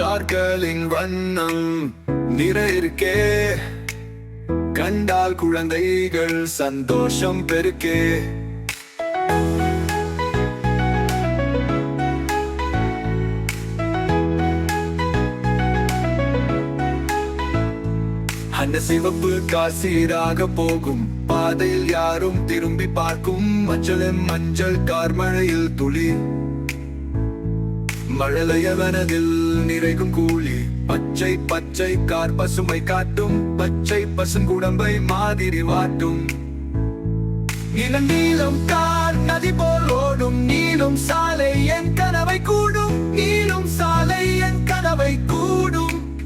கார்களின் வண்ணம் நிற இருக்கே கண்டால் குழந்தைகள் சந்தோஷம் பெருக்கே. அந்த சிவப்பு காசீராக போகும். பாதையில் யாரும் திரும்பி பார்க்கும். மஞ்சள் மஞ்சள் கார்மழையில் துளி. மழலையவனதில் நிறைக்கும் கூலி பச்சை பச்சை கார் பசுமை காட்டும். பச்சை பசுங்குடம்பை மாதிரி வாட்டும். இளநீளம் கார் நதி போல் ஓடும். நீளும் சாலை என் கனவை கூடும். நீளும் சாலை என் கனவை கூடும்.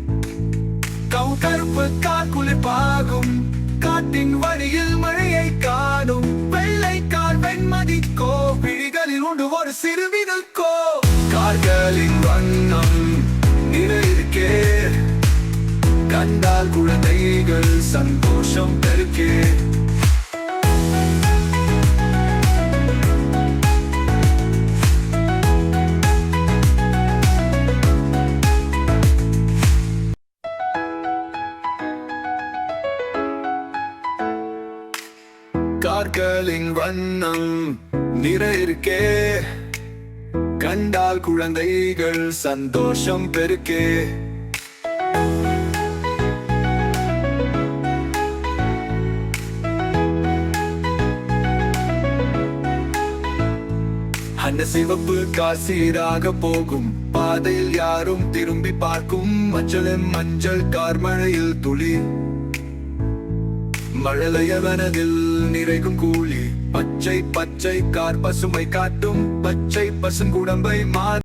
கவு கருப்பு கார் குளிர்பாகும். காட்டின் வழியில் மழையை காணும். வெள்ளை கார் வெண்மதி கோ. விழிகளில் உண்டு ஒரு சிறுவிதழ் கோ. கார்களின் வண்ணம் நினைக்கே கண்டால் குழந்தைகள் சந்தோஷம் பெருக்கே. கார்களின் வண்ணம் நிறையிருக்கே இருக்கே கண்டால் குழந்தைகள் சந்தோஷம் பெருக்கே. அன்ன சிவப்பு காசீராக போகும். பாதையில் யாரும் திரும்பி பார்க்கும். மஞ்சளும் மஞ்சள் கார்மழையில் துளி. மழலையவனதில் நிறைக்கும் கூலி பச்சை பச்சை கார் பசுமை காட்டும். பச்சை பசுங்குடம்பை மா